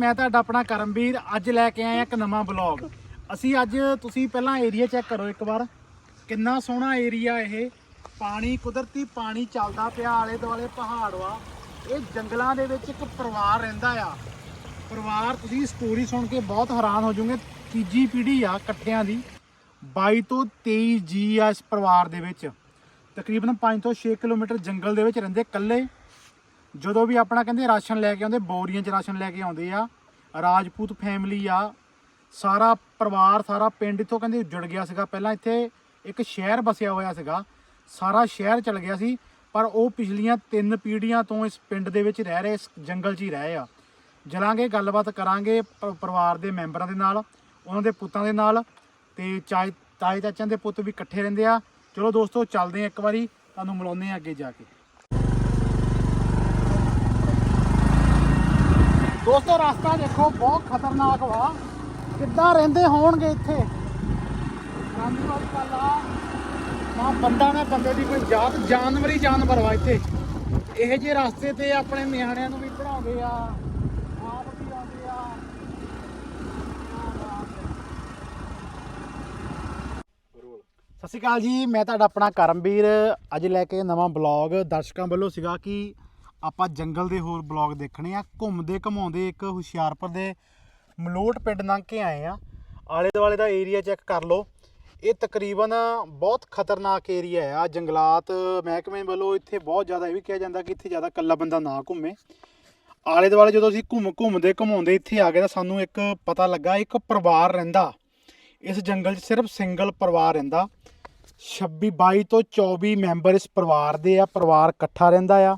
ਮੈਂ ਤੁਹਾਡਾ ਆਪਣਾ ਕਰਮਵੀਰ ਅੱਜ ਲੈ ਕੇ ਆਇਆ ਇੱਕ ਨਵਾਂ ਬਲੌਗ ਅਸੀਂ ਅੱਜ ਤੁਸੀਂ ਪਹਿਲਾਂ ਏਰੀਆ ਚੈੱਕ ਕਰੋ ਇੱਕ ਵਾਰ। ਕਿੰਨਾ ਸੋਹਣਾ ਏਰੀਆ ਇਹ। ਪਾਣੀ ਕੁਦਰਤੀ ਪਾਣੀ ਚੱਲਦਾ ਪਿਆ ਆਲੇ ਦੁਆਲੇ ਪਹਾੜ ਵਾ। ਇਹ ਜੰਗਲਾਂ ਦੇ ਵਿੱਚ ਇੱਕ ਪਰਿਵਾਰ ਰਹਿੰਦਾ ਆ। ਪਰਿਵਾਰ ਤੁਸੀਂ ਸਟੋਰੀ ਸੁਣ ਕੇ ਬਹੁਤ ਹੈਰਾਨ ਹੋ ਜਾਓਗੇ। ਤੀਜੀ ਪੀੜ੍ਹੀ ਆ ਇਕੱਠਿਆਂ ਦੀ। 22 ਤੋਂ 23 ਜੀ ਆ ਇਸ ਪਰਿਵਾਰ ਦੇ ਵਿੱਚ। ਤਕਰੀਬਨ 5 ਤੋਂ 6 ਕਿਲੋਮੀਟਰ ਜੰਗਲ ਦੇ ਵਿੱਚ ਰਹਿੰਦੇ ਇਕੱਲੇ। ਜਦੋਂ ਵੀ ਆਪਣਾ ਕਹਿੰਦੇ ਰਾਸ਼ਨ ਲੈ ਕੇ ਆਉਂਦੇ, ਬੋਰੀਆਂ 'ਚ ਰਾਸ਼ਨ ਲੈ ਕੇ ਆਉਂਦੇ ਆ, ਰਾਜਪੂਤ ਫੈਮਿਲੀ ਆ, ਸਾਰਾ ਪਰਿਵਾਰ, ਸਾਰਾ ਪਿੰਡ ਇੱਥੋਂ ਕਹਿੰਦੇ ਉੱਜੜ ਗਿਆ ਸੀਗਾ। ਪਹਿਲਾਂ ਇੱਥੇ ਇੱਕ ਸ਼ਹਿਰ ਬਸਿਆ ਹੋਇਆ ਸੀਗਾ, ਸਾਰਾ ਸ਼ਹਿਰ ਚਲ ਗਿਆ ਸੀ, ਪਰ ਉਹ ਪਿਛਲੀਆਂ ਤਿੰਨ ਪੀੜ੍ਹੀਆਂ ਤੋਂ ਇਸ ਪਿੰਡ ਦੇ ਵਿੱਚ ਰਹਿ ਰਹੇ, ਇਸ ਜੰਗਲ 'ਚ ਹੀ ਰਹੇ ਆ। ਜਲਾਂਗੇ, ਗੱਲਬਾਤ ਕਰਾਂਗੇ ਪ- ਪਰਿਵਾਰ ਦੇ ਮੈਂਬਰਾਂ ਦੇ ਨਾਲ, ਉਹਨਾਂ ਦੇ ਪੁੱਤਾਂ ਦੇ ਨਾਲ, ਤੇ ਚਾਏ ਤਾਏ ਚਾਚਿਆਂ ਦੇ ਪੁੱਤ ਵੀ ਇਕੱਠੇ ਰਹਿੰਦੇ ਆ। ਚਲੋ ਦੋਸਤੋ, ਚੱਲਦੇ ਆ ਇੱਕ ਵਾਰੀ, ਤੁਹਾਨੂੰ ਮਿਲਾਉਂਦੇ ਆ ਅੱਗੇ ਜਾ ਕੇ। ਦੋਸਤੋ, ਰਸਤਾ ਦੇਖੋ, ਬਹੁਤ ਖਤਰਨਾਕ ਵਾ। ਕਿੱਦਾਂ ਰਹਿੰਦੇ ਹੋਣਗੇ ਇੱਥੇ? ਜਾਨੀ ਵਾਲੀ ਗੱਲ ਆ। ਨਾ ਬੰਦਾ, ਨਾ ਬੰਦੇ ਦੀ ਕੋਈ ਜਾਤ, ਜਾਨਵਰ ਜਾਨਵਰ ਵਾ ਇੱਥੇ। ਇਹ ਜੇ ਰਸਤੇ ਤੇ ਆਪਣੇ ਨਿਆਣਿਆਂ ਨੂੰ ਵੀ ਪੜਾਉਂਦੇ ਆ, ਆਪ ਵੀ ਆਉਂਦੇ ਆ। ਸਤਿ ਸ਼੍ਰੀ ਅਕਾਲ ਜੀ, ਮੈਂ ਤੁਹਾਡਾ ਆਪਣਾ ਕਰਮਵੀਰ। ਅੱਜ ਲੈ ਕੇ ਨਵਾਂ ਬਲੌਗ ਦਰਸ਼ਕਾਂ ਵੱਲੋਂ ਸੀਗਾ ਕਿ ਆਪਾਂ ਜੰਗਲ ਦੇ ਹੋਰ ਬਲੌਗ ਦੇਖਣੇ ਆ, ਘੁੰਮਦੇ ਘਮਾਉਂਦੇ ਇੱਕ ਹੁਸ਼ਿਆਰਪੁਰ ਦੇ ਮਲੋਟ ਪਿੰਡ ਲੰਘ ਕੇ ਆਏ ਆ। ਆਲੇ ਦੁਆਲੇ ਦਾ ਏਰੀਆ ਚੈੱਕ ਕਰ ਲਓ। ਇਹ ਤਕਰੀਬਨ ਬਹੁਤ ਖਤਰਨਾਕ ਏਰੀਆ ਆ, ਜੰਗਲਾਤ, ਮਹਿਕਮੇ ਵੱਲੋਂ ਇੱਥੇ ਬਹੁਤ ਜ਼ਿਆਦਾ ਇਹ ਵੀ ਕਿਹਾ ਜਾਂਦਾ ਕਿ ਇੱਥੇ ਜ਼ਿਆਦਾ ਇਕੱਲਾ ਬੰਦਾ ਨਾ ਘੁੰਮੇ। ਆਲੇ ਦੁਆਲੇ ਜਦੋਂ ਅਸੀਂ ਘੁੰਮ, ਘੁੰਮਦੇ ਘਮਾਉਂਦੇ ਇੱਥੇ ਆ ਗਏ ਤਾਂ ਸਾਨੂੰ ਇੱਕ ਪਤਾ ਲੱਗਾ, ਇੱਕ ਪਰਿਵਾਰ ਰਹਿੰਦਾ। ਇਸ ਜੰਗਲ 'ਚ ਸਿਰਫ ਸਿੰਗਲ ਪਰਿਵਾਰ ਰਹਿੰਦਾ। 26 22 ਤੋਂ 24 ਮੈਂਬਰ ਇਸ ਪਰਿਵਾਰ ਦੇ ਆ, ਪਰਿਵਾਰ ਇਕੱਠਾ ਰਹਿੰਦਾ ਆ।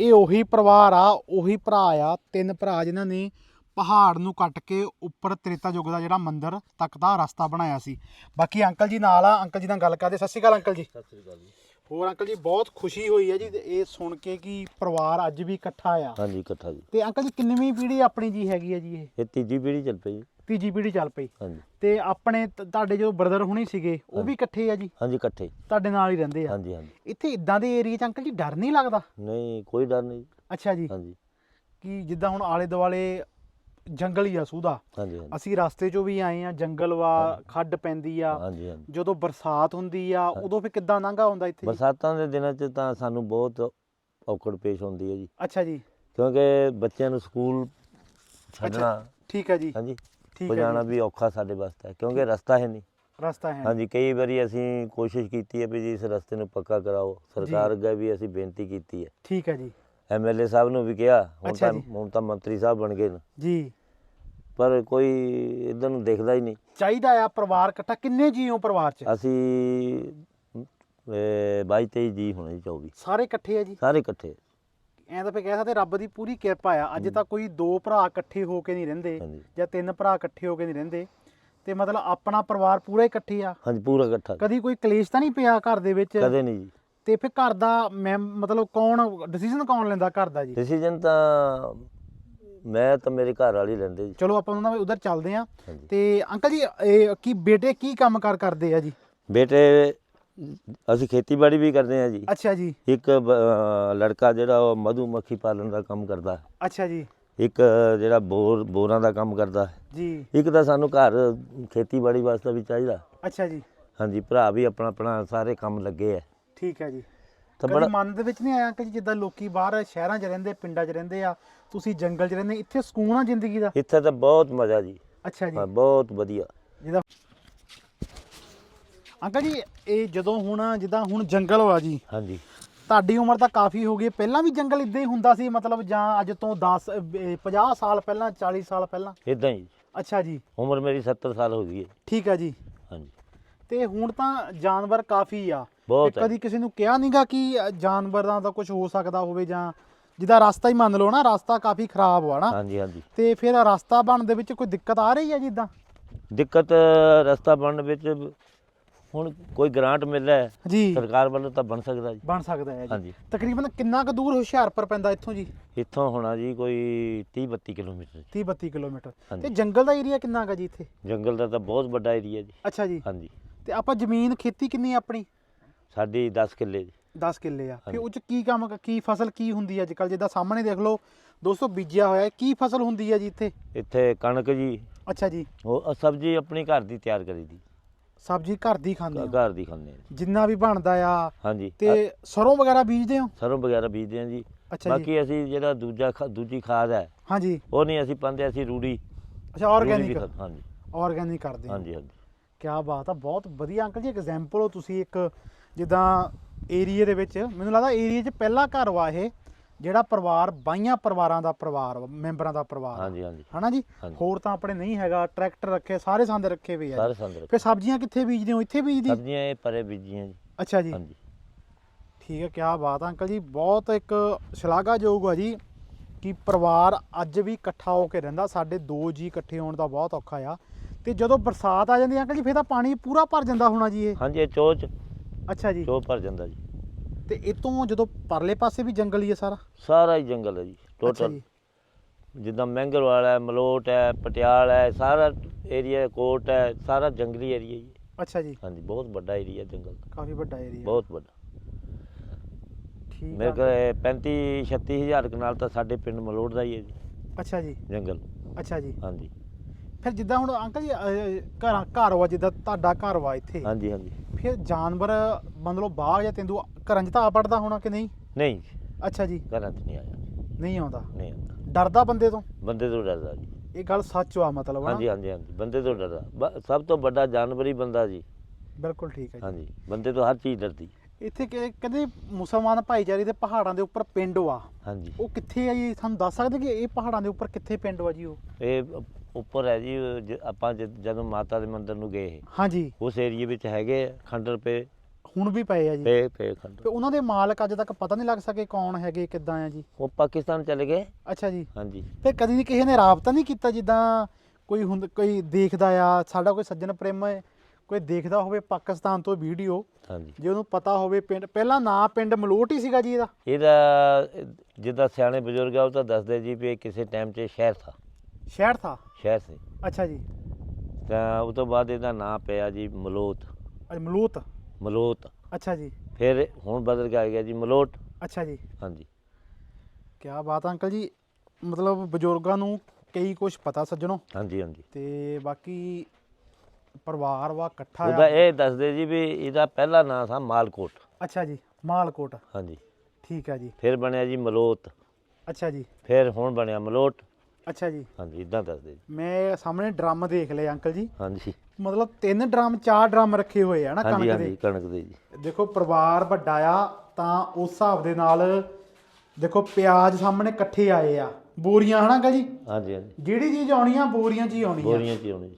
ਇਹ ਉਹੀ ਪਰਿਵਾਰ ਆ ਉਹੀ ਭਰਾ ਆ ਤਿੰਨ ਭਰਾ ਜਿਨ੍ਹਾਂ ਨੇ ਪਹਾੜ ਨੂੰ ਕੱਟ ਕੇ ਉੱਪਰ ਤ੍ਰੇਤਾ ਯੁੱਗ ਦਾ ਜਿਹੜਾ ਮੰਦਿਰ ਤੱਕ ਦਾ ਰਸਤਾ ਬਣਾਇਆ ਸੀ। ਬਾਕੀ ਅੰਕਲ ਜੀ ਨਾਲ ਆ ਅੰਕਲ ਜੀ ਨਾਲ ਗੱਲ ਕਰਦੇ। ਸਤਿ ਸ਼੍ਰੀ ਅਕਾਲ ਅੰਕਲ ਜੀ। ਸਤਿ ਸ੍ਰੀ ਅਕਾਲ ਜੀ। ਹੋਰ ਅੰਕਲ ਜੀ ਬਹੁਤ ਖੁਸ਼ੀ ਹੋਈ ਹੈ ਜੀ ਇਹ ਸੁਣ ਕੇ ਕਿ ਪਰਿਵਾਰ ਅੱਜ ਵੀ ਇਕੱਠਾ ਆ। ਹਾਂਜੀ ਇਕੱਠਾ ਜੀ। ਤੇ ਅੰਕਲ ਜੀ ਕਿੰਨਵੀਂ ਪੀੜ੍ਹੀ ਆਪਣੀ ਜੀ ਹੈਗੀ ਹੈ ਜੀ ਇਹ? ਇਹ ਤੀਜੀ ਪੀੜ੍ਹੀ ਚੱਲ ਪਈ। ਜੀ ਤੀਜੀ ਪੀੜ੍ਹੀ ਚੱਲ ਪਈ। ਹਾਂਜੀ। ਤੇ ਆਪਣੇ ਤ- ਤੁਹਾਡੇ ਜੋ ਬ੍ਰਦਰ ਹੁਣੀ ਸੀਗੇ ਉਹ ਵੀ ਇਕੱਠੇ ਆ ਜੀ? ਹਾਂਜੀ ਇਕੱਠੇ। ਤੁਹਾਡੇ ਨਾਲ ਹੀ ਰਹਿੰਦੇ ਆ? ਹਾਂਜੀ ਹਾਂਜੀ। ਇੱਥੇ ਇਦਾਂ ਦੇ ਏਰੀਆ 'ਚ ਅੰਕਲ ਜੀ ਡਰ ਨਹੀਂ ਲੱਗਦਾ? ਨਹੀਂ ਕੋਈ ਡਰ ਨਹੀਂ। ਅੱਛਾ ਜੀ। ਹਾਂਜੀ। ਕਿ ਜਿੱਦਾਂ ਹੁਣ ਆਲੇ ਦੁਆਲੇ ਜੰਗਲ ਹੀ ਆ ਸੂਦਾ। ਹਾਂਜੀ ਹਾਂਜੀ। ਅਸੀਂ ਰਸਤੇ 'ਚੋਂ ਵੀ ਆਏ ਆ ਜੰਗਲ ਵਾ ਖੱਡ ਪੈਂਦੀ ਆ। ਹਾਂਜੀ ਹਾਂਜੀ। ਜਦੋਂ ਬਰਸਾਤ ਹੁੰਦੀ ਆ ਉਦੋਂ ਫਿਰ ਕਿੱਦਾਂ ਲੰਘਾ ਹੁੰਦਾ ਇੱਥੇ ਜੀ? ਬਰਸਾਤਾਂ ਦੇ ਦਿਨਾਂ 'ਚ ਤਾਂ ਸਾਨੂੰ ਬਹੁਤ ਔਕੜ ਪੇਸ਼ ਹੁੰਦੀ ਹੈ ਜੀ। ਅੱਛਾ ਜੀ। ਕਿਉਂਕਿ ਬੱਚਿਆਂ ਨੂੰ ਸਕੂਲ ਛੱਡਣਾ। ਠੀਕ ਹੈ ਜੀ। ਹਾਂਜੀ। ਠੀਕ ਹੈ ਜੀ। ਵੀ ਔਖਾ ਸਾਡੇ ਵਾਸਤੇ ਕਿਉਂਕਿ ਰਸਤਾ ਹੈ ਨਹੀਂ। ਰਸਤਾ ਹੈ ਹਾਂਜੀ ਕਈ ਵਾਰੀ ਅਸੀਂ ਕੋਸ਼ਿਸ਼ ਕੀਤੀ ਹੈ ਵੀ ਜੀ ਇਸ ਰਸਤੇ ਨੂੰ ਪੱਕਾ ਕਰਾਓ। ਸਰਕਾਰ ਅੱਗੇ ਵੀ ਅਸੀਂ ਬੇਨਤੀ ਕੀਤੀ ਹੈ। ਠੀਕ ਹੈ ਜੀ। ਐਮਐਲਏ ਸਾਹਿਬ ਨੂੰ ਵੀ ਕਿਹਾ ਹੁਣ ਤਾਂ ਜੀ। ਹੁਣ ਤਾਂ ਮੰਤਰੀ ਸਾਹਿਬ ਬਣ ਗਏ ਨੇ। ਜੀ। ਪਰ ਕੋਈ ਇਧਰ ਨੂੰ ਦੇਖਦਾ ਹੀ ਨਹੀਂ। ਚਾਹੀਦਾ ਆ ਪਰਿਵਾਰ ਇਕੱਠਾ ਕਿੰਨੇ ਜੀ ਹੋ ਪਰਿਵਾਰ 'ਚ? ਅਸੀਂ 22 23 ਜੀ ਹੋਣੇ ਜੀ 24 ਸਾਰੇ ਇਕੱਠੇ ਆ ਜੀ? ਸਾਰੇ ਇਕੱਠੇ। ਐਂ ਤਾਂ ਫੇ ਕਹਿ ਸਕਦੇ ਰੱਬ ਦੀ ਪੂਰੀ ਕਿਰਪਾ ਆ। ਅੱਜ ਤਾਂ ਕੋਈ ਦੋ ਭਰਾ ਇਕੱਠੇ ਹੋ ਕੇ ਨਹੀਂ ਰਹਿੰਦੇ ਜਾਂ ਤਿੰਨ ਭਰਾ ਇਕੱਠੇ ਹੋ ਕੇ ਨਹੀਂ ਰਹਿੰਦੇ। ਤੇ ਮਤਲਬ ਆਪਣਾ ਪਰਿਵਾਰ ਪੂਰਾ ਇਕੱਠੇ ਆ। ਹਾਂਜੀ ਪੂਰਾ ਇਕੱਠਾ। ਕਦੀ ਕੋਈ ਕਲੇਸ਼ ਤਾਂ ਨਹੀਂ ਪਿਆ ਘਰ ਦੇ ਵਿੱਚ? ਕਦੇ ਨਹੀਂ ਜੀ। ਤੇ ਫਿਰ ਘਰ ਦਾ ਮੈਂ ਮਤਲਬ ਕੌਣ ਡਿਸੀਜਨ ਕੌਣ ਲੈਂਦਾ ਘਰ ਦਾ ਜੀ? ਡਿਸੀਜਨ ਤਾਂ ਮੈਂ ਤਾਂ ਮੇਰੇ ਘਰ ਵਾਲੀ ਲੈਂਦੇ ਜੀ। ਚਲੋ ਆਪਾਂ ਉਹਨਾਂ ਉਧਰ ਚੱਲਦੇ ਆ। ਤੇ ਅੰਕਲ ਜੀ ਇਹ ਕੀ ਬੇਟੇ ਕੀ ਕੰਮ ਕਾਰ ਕਰਦੇ ਆ ਜੀ? ਬੇਟੇ ਅਸੀਂ ਖੇਤੀਬਾੜੀ ਵੀ ਕਰਦੇ ਹਾਂ ਜੀ। ਅੱਛਾ ਜੀ। ਇੱਕ ਬ- ਲੜਕਾ ਜਿਹੜਾ ਉਹ ਮਧੂ ਮੱਖੀ ਪਾਲਣ ਦਾ ਕੰਮ ਕਰਦਾ। ਅੱਛਾ ਜੀ। ਇੱਕ ਜਿਹੜਾ ਬੋਰ ਬੋਰਾਂ ਦਾ ਕੰਮ ਕਰਦਾ। ਜੀ। ਇੱਕ ਤਾਂ ਸਾਨੂੰ ਘਰ ਖੇਤੀਬਾੜੀ ਵਾਸਤੇ ਵੀ ਚਾਹੀਦਾ। ਅੱਛਾ ਜੀ। ਹਾਂਜੀ ਭਰਾ ਵੀ ਆਪਣਾ ਆਪਣਾ ਸਾਰੇ ਕੰਮ ਲੱਗੇ ਆ। ਠੀਕ ਹੈ ਜੀ। ਤਾਂ ਕਦੀ ਬੜਾ ਮਨ ਦੇ ਵਿੱਚ ਨਹੀਂ ਆਇਆ ਕਿ ਜਿੱਦਾਂ ਲੋਕੀ ਬਾਹਰ ਸ਼ਹਿਰਾਂ 'ਚ ਰਹਿੰਦੇ ਪਿੰਡਾਂ 'ਚ ਰਹਿੰਦੇ ਆ ਤੁਸੀਂ ਜੰਗਲ 'ਚ ਰਹਿੰਦੇ ਇੱਥੇ ਸਕੂਨ ਆ ਜ਼ਿੰਦਗੀ ਦਾ? ਇੱਥੇ ਤਾਂ ਬਹੁਤ ਮਜ਼ਾ ਜੀ। ਅੱਛਾ ਜੀ। ਹਾਂ ਬਹੁਤ ਵਧੀਆ। ਜਿਹਦਾ ਅੰਕਲ ਜੀ ਇਹ ਜਦੋਂ ਹੁਣ ਜਿੱਦਾਂ ਹੁਣ ਜੰਗਲ ਵਾ ਜੀ ਹਾਂਜੀ। ਤੁਹਾਡੀ ਉਮਰ ਤਾਂ ਕਾਫੀ ਹੋ ਗਈ। ਪਹਿਲਾਂ ਵੀ ਜੰਗਲ ਇਦਾਂ ਹੀ ਹੁੰਦਾ ਸੀ ਮਤਲਬ ਜਾਂ ਅੱਜ ਤੋਂ 10 ਅਹ, 50 ਸਾਲ ਪਹਿਲਾਂ 40 ਸਾਲ ਪਹਿਲਾਂ? ਇਦਾਂ ਹੀ। ਅੱਛਾ ਜੀ। ਉਮਰ ਮੇਰੀ 70 ਸਾਲ ਹੋ ਗਈ ਹੈ। ਠੀਕ ਹੈ ਜੀ। ਹਾਂਜੀ। ਤੇ ਹੁਣ ਤਾਂ ਜਾਨਵਰ ਕਾਫੀ ਆ। ਬਹੁਤ ਤੇ ਹੈ। ਕਦੀ ਕਿਸੇ ਨੂੰ ਕਿਹਾ ਨਹੀਂਗਾ ਕਿ ਅ, ਜਾਨਵਰਾਂ ਦਾ ਕੁਝ ਹੋ ਸਕਦਾ ਹੋਵੇ ਜਾਂ ਜਿਹਦਾ ਰਸਤਾ ਹੀ ਮੰਨ ਲਓ ਨਾ ਰਸਤਾ ਕਾਫੀ ਖਰਾਬ ਆ ਨਾ। ਹਾਂਜੀ ਹਾਂਜੀ। ਤੇ ਫਿਰ ਰਸਤਾ ਬਣਨ ਦੇ ਵਿੱਚ ਕੋਈ ਦਿੱਕਤ ਆ ਰਹੀ ਹੈ ਜਿੱਦਾਂ ਦਿੱਕਤ ਰਸਤਾ ਬਣਨ ਵਿੱਚ ਹੁਣ ਕੋਈ ਗ੍ਰਾਂਟ ਮਿਲਦਾ ਹੈ ਜੀ। ਸਰਕਾਰ ਵੱਲੋਂ ਤਾਂ ਬਣ ਸਕਦਾ ਜੀ। ਬਣ ਸਕਦਾ ਹੈ ਜੀ। ਹਾਂਜੀ। ਤਕਰੀਬਨ ਕਿੰਨਾ ਕੁ ਦੂਰ ਹੁਸ਼ਿਆਰਪੁਰ ਪੈਂਦਾ ਇੱਥੋਂ ਜੀ? ਇੱਥੋਂ ਹੋਣਾ ਜੀ ਕੋਈ 30 32 ਕਿਲੋਮੀਟਰ 30 32 ਕਿਲੋਮੀਟਰ। ਹਾਂਜੀ। ਤੇ ਜੰਗਲ ਦਾ ਏਰੀਆ ਕਿੰਨਾ ਕੁ ਜੀ ਇੱਥੇ? ਜੰਗਲ ਦਾ ਤਾਂ ਬਹੁਤ ਵੱਡਾ ਏਰੀਆ ਜੀ। ਅੱਛਾ ਜੀ। ਹਾਂਜੀ। ਤੇ ਆਪਾਂ ਜ਼ਮੀਨ ਖੇਤੀ ਕਿੰਨੀ ਆ ਆਪਣੀ? ਸਾਡੀ 10 ਕਿੱਲੇ ਜੀ। 10 ਕਿੱਲੇ ਆ। ਫਿਰ ਹਾਂਜੀ। ਉਹ ਚ ਕੀ ਕੰਮ ਕੀ ਫਸਲ ਕੀ ਹੁੰਦੀ ਹੈ ਅੱਜ ਕੱਲ ਜਿੱਦਾਂ ਸਾਹਮਣੇ ਦੇਖ ਲਓ ਦੋਸਤੋ ਬੀਜਿਆ ਹੋਇਆ ਹੈ। ਕੀ ਫਸਲ ਹੁੰਦੀ ਹੈ ਜੀ ਇੱਥੇ? ਇੱਥੇ ਕਣਕ ਜੀ। ਅੱਛਾ ਜੀ। ਉਹ ਸਬਜ਼ੀ ਆਪਣੀ ਘਰ ਦੀ ਤਿਆਰ ਕਰੀ ਦੀ। ਸਬਜ਼ੀ ਘਰ ਦੀ ਖਾਂਦੇ ਹੋ? ਘਰ ਦੀ ਖਾਂਦੇ ਹਾਂ ਜਿੰਨਾ ਵੀ ਬਣਦਾ ਆ ਹਾਂਜੀ। ਤੇ ਸਰੋਂ ਵਗੈਰਾ ਬੀਜਦੇ ਹੋ? ਸਰੋਂ ਵਗੈਰਾ ਬੀਜਦੇ ਹਾਂ ਜੀ। ਬਾਕੀ ਅਸੀਂ ਜਿਹੜਾ ਦੂਜਾ ਦੂਜੀ ਖਾਦ ਹੈ ਹਾਂਜੀ। ਉਹ ਨਹੀਂ ਅਸੀਂ ਪਾਉਂਦੇ ਅਸੀਂ ਰੂੜੀ। ਅੱਛਾ ਆਰਗੈਨਿਕ ਹਾਂਜੀ। ਆਰਗੈਨਿਕ ਕਰਦੇ ਹੋ। ਹਾਂਜੀ ਹਾਂਜੀ। ਕਿਆ ਬਾਤ ਆ ਬਹੁਤ ਵਧੀਆ ਅੰਕਲ ਜੀ ਐਗਜ਼ਾਮਪਲ ਹੋ ਤੁਸੀਂ ਇੱਕ ਜਿੱਦਾਂ ਏਰੀਏ ਦੇ ਵਿੱਚ। ਮੈਨੂੰ ਲੱਗਦਾ ਏਰੀਏ 'ਚ ਪਹਿਲਾ ਘਰ ਵਾ ਇਹ। ਜਿਹੜਾ ਪਰਿਵਾਰ ਬਾਈਆਂ ਪਰਿਵਾਰਾਂ ਦਾ ਪਰਿਵਾਰ ਵਾ, ਮੈਂਬਰਾਂ ਦਾ ਪਰਿਵਾਰ। ਹਾਂਜੀ ਹਾਂਜੀ। ਹਨਾ ਜੀ? ਹਾਂਜੀ। ਹੋਰ ਤਾਂ ਆਪਣੇ ਨਹੀਂ ਹੈਗਾ ਟਰੈਕਟਰ ਰੱਖੇ ਸਾਰੇ ਸੰਦ ਰੱਖੇ ਹੋਏ ਆ ਸਾਰੇ ਜੀ। ਸੰਦ ਰੱਖੇ। ਫਿਰ ਸਬਜ਼ੀਆਂ ਕਿੱਥੇ ਬੀਜਦੇ ਹੋ? ਇੱਥੇ ਬੀਜਦੀ? ਸਬਜ਼ੀਆਂ ਇਹ ਪਰੇ ਬੀਜੀਆਂ ਜੀ। ਅੱਛਾ ਜੀ। ਹਾਂਜੀ। ਠੀਕ ਹੈ ਕਿਆ ਬਾਤ ਆ ਅੰਕਲ ਜੀ। ਬਹੁਤ ਇੱਕ ਸ਼ਲਾਘਾਯੋਗ ਆ ਜੀ ਕਿ ਪਰਿਵਾਰ ਅੱਜ ਵੀ ਇਕੱਠਾ ਹੋ ਕੇ ਰਹਿੰਦਾ। ਸਾਡੇ ਦੋ ਜੀ ਇਕੱਠੇ ਹੋਣ ਦਾ ਬਹੁਤ ਔਖਾ ਆ। ਤੇ ਜਦੋਂ ਬਰਸਾਤ ਆ ਜਾਂਦੀ ਆ ਅੰਕਲ ਜੀ ਫਿਰ ਤਾਂ ਪਾਣੀ ਪੂਰਾ ਭਰ ਜਾਂਦਾ ਹੋਣਾ ਜੀ ਇਹ? ਹਾਂਜੀ ਇਹ ਚੋਚ ਅੱਛਾ ਜੀ। ਚੋ ਭਰ ਜਾਂਦਾ ਜੀ। ਤੇ ਇਹ ਤੋਂ ਜਦੋਂ ਪਰਲੇ ਪਾਸੇ ਵੀ ਜੰਗਲ ਹੀ ਹੈ ਸਾਰਾ? ਸਾਰਾ ਹੀ ਜੰਗਲ ਹੈ ਜੀ ਅੱਛਾ ਟੋਟਲ ਜੀ। ਜਿੱਦਾਂ ਮਹਿੰਗਰਵਾਲ ਹੈ ਮਲੋਟ ਹੈ ਪਟਿਆਲ ਹੈ ਸਾਰਾ ਏਰੀਆ ਕੋਟ ਹੈ ਸਾਰਾ ਜੰਗਲੀ ਏਰੀਆ ਜੀ ਅੱਛਾ ਜੀ। ਹਾਂਜੀ ਬਹੁਤ ਵੱਡਾ ਏਰੀਆ ਜੰਗਲ। ਦਾ ਕਾਫੀ ਵੱਡਾ ਏਰੀਆ ਬਹੁਤ ਵੱਡਾ। ਠੀਕ ਮੇਰੇ ਕੋਲ 35 36000 ਕਨਾਲ ਤਾਂ ਸਾਡੇ ਪਿੰਡ ਮਲੋਟ ਦਾ ਹੀ ਹੈ ਜੀ ਅੱਛਾ ਜੀ। ਜੰਗਲ। ਅੱਛਾ ਜੀ। ਹਾਂਜੀ। ਫਿਰ ਜਿੱਦਾਂ ਹੁਣ ਅੰਕਲ ਜੀ ਅਹ, ਘਰਾਂ ਘਰ ਵਾ ਜਿੱਦਾਂ ਤੁਹਾਡਾ ਘਰ ਵਾ ਇੱਥੇ। ਹਾਂਜੀ ਹਾਂਜੀ। ਫਿਰ ਜਾਨਵਰ ਮਤਲਬ ਬਾਗ ਜਾਂ ਤੇਂਦੂ ਘਰਾਂ 'ਚ ਤਾਂ ਆ ਪੜਦਾ ਹੋਣਾ ਕਿ ਨਹੀਂ? ਨਹੀਂ। ਜੀ, ਅੱਛਾ ਜੀ। ਘਰਾਂ 'ਚ ਨਹੀਂ ਆਇਆ। ਨਹੀਂ ਆਉਂਦਾ? ਨਹੀਂ ਆਉਂਦਾ। ਡਰਦਾ ਬੰਦੇ ਤੋਂ? ਬੰਦੇ ਤੋਂ ਡਰਦਾ ਜੀ। ਇਹ ਗੱਲ ਸੱਚ ਆ ਮਤਲਬ ਹਨਾ? ਹਾਂਜੀ ਹਾਂਜੀ ਹਾਂਜੀ। ਬੰਦੇ ਤੋਂ ਡਰਦਾ। ਬ- ਸਭ ਤੋਂ ਵੱਡਾ ਜਾਨਵਰ ਹੀ ਬੰਦਾ ਜੀ। ਬਿਲਕੁਲ ਠੀਕ ਹੈ ਜੀ। ਹਾਂਜੀ ਬੰਦੇ ਤੋਂ ਹਰ ਚੀਜ਼ ਡਰਦੀ। ਇੱਥੇ ਕਿ- ਕਹਿੰਦੇ ਮੁਸਲਮਾਨ ਭਾਈਚਾਰੇ ਦੇ ਪਹਾੜਾਂ ਦੇ ਉੱਪਰ ਪਿੰਡ ਵਾ। ਹਾਂਜੀ। ਉਹ ਕਿੱਥੇ ਆ ਜੀ? ਸਾਨੂੰ ਦੱਸ ਸਕਦੇ ਕਿ ਇਹ ਪਹਾੜਾਂ ਦੇ ਉੱਪਰ ਕਿੱਥੇ ਪਿੰਡ ਵਾ ਜੀ ਉਹ? ਇਹ ਉੱਪਰ ਹੈ ਜੀ ਜ- ਆਪਾਂ ਜਦ- ਜਦੋਂ ਮਾਤਾ ਦੇ ਮੰਦਿਰ ਨੂੰ ਗਏ ਹਾਂਜੀ। ਉਸ ਏਰੀਏ ਵਿੱਚ ਹੈਗੇ ਆ ਖੰਡਰ ਪੇ। ਹੁਣ ਵੀ ਪਏ ਆ ਜੀ। ਪੇ ਪੇ ਤੇ ਖੰਡਰ ਉਹਨਾਂ ਦੇ ਮਾਲਕ ਅੱਜ ਤੱਕ ਪਤਾ ਨਹੀਂ ਲੱਗ ਸਕੇ ਕੌਣ ਹੈਗੇ ਕਿੱਦਾਂ ਆ ਜੀ। ਉਹ ਪਾਕਿਸਤਾਨ ਚਲੇ ਗਏ। ਅੱਛਾ ਜੀ। ਹਾਂਜੀ। ਫਿਰ ਕਦੀ ਨਹੀਂ ਕਿਸੇ ਨੇ ਰਾਬਤਾ ਨਹੀਂ ਕੀਤਾ ਜਿੱਦਾਂ ਕੋਈ ਹੁੰਦ ਕੋਈ ਦੇਖਦਾ ਆ ਸਾਡਾ ਕੋਈ ਸੱਜਣ ਪ੍ਰੇਮ ਹੈ ਕੋਈ ਦੇਖਦਾ ਹੋਵੇ ਪਾਕਿਸਤਾਨ ਤੋਂ ਵੀਡੀਓ। ਹਾਂਜੀ। ਜੇ ਉਹਨੂੰ ਪਤਾ ਹੋਵੇ ਪਿੰਡ ਪਹਿਲਾਂ ਨਾਂ ਪਿੰਡ ਮਲੋਟ ਹੀ ਸੀਗਾ ਜੀ ਇਹਦਾ। ਇਹਦਾ ਜਿੱਦਾਂ ਸਿਆਣੇ ਬਜ਼ੁਰਗ ਆ ਉਹ ਤਾਂ ਦੱਸਦੇ ਜੀ ਵੀ ਇਹ ਕਿਸੇ ਟਾਈਮ 'ਚ ਸ਼ਹਿਰ ਥਾ। ਸ਼ਹਿਰ ਥਾ? ਸ਼ਹਿਰ ਸੀ। ਅੱਛਾ ਜੀ। ਤਾਂ ਉਸ ਤੋਂ ਬਾਅਦ ਇਹਦਾ ਨਾਂ ਪਿਆ ਜੀ ਮਲੋਟ ਅੱਜ ਮਲੂਤ? ਮਲੋਟ ਅੱਛਾ ਜੀ। ਫਿਰ ਹੁਣ ਬਦਲ ਕੇ ਆ ਗਿਆ ਜੀ ਮਲੋਟ। ਅੱਛਾ ਜੀ। ਹਾਂਜੀ। ਕਿਆ ਬਾਤ ਆ ਅੰਕਲ ਜੀ। ਮਤਲਬ ਬਜ਼ੁਰਗਾਂ ਨੂੰ ਕਈ ਕੁਝ ਪਤਾ ਸੱਜਣੋ। ਹਾਂਜੀ ਹਾਂਜੀ। ਤੇ ਬਾਕੀ ਪਰਿਵਾਰ ਵਾ ਇਕੱਠਾ ਉਹਦਾ ਆ। ਇਹ ਦੱਸਦੇ ਜੀ ਵੀ ਇਹਦਾ ਪਹਿਲਾ ਨਾਂ ਸੀ ਮਾਲਕੋਟ। ਅੱਛਾ ਜੀ ਮਾਲਕੋਟ। ਹਾਂਜੀ। ਠੀਕ ਆ ਜੀ। ਫਿਰ ਬਣਿਆ ਜੀ ਮਲੋਟ ਅੱਛਾ ਜੀ। ਫਿਰ ਹੁਣ ਬਣਿਆ ਮਲੋਟ। ਅੱਛਾ ਜੀ। ਹਾਂਜੀ ਇਦਾਂ ਦੱਸਦੇ ਜੀ। ਮੈਂ ਸਾਹਮਣੇ ਡਰਮ ਦੇਖ ਲਏ ਅੰਕਲ ਜੀ। ਹਾਂਜੀ। ਮਤਲਬ ਤਿੰਨ ਡਰਮ ਚਾਰ ਡਰਮ ਰੱਖੇ ਹੋਏ ਆ ਨਾ ਹਾਂਜੀ ਕਣਕ ਹਾਂਜੀ ਦੇ ਕਣਕ ਦੇ ਜੀ। ਦੇਖੋ ਪਰਿਵਾਰ ਵੱਡਾ ਆ ਤਾਂ ਉਸ ਹਿਸਾਬ ਦੇ ਨਾਲ ਦੇਖੋ ਪਿਆਜ਼ ਸਾਹਮਣੇ ਇਕੱਠੇ ਆਏ ਆ। ਬੋਰੀਆਂ ਹਨਾ ਅੰਕਲ ਜੀ? ਹਾਂਜੀ ਹਾਂਜੀ। ਜਿਹੜੀ ਚੀਜ਼ ਆਉਣੀ ਆ ਬੋਰੀਆਂ 'ਚ ਹੀ ਆਉਣੀ ਆ। ਬੋਰੀਆਂ ਚ ਹੀ ਆਉਣੀ ਜੀ।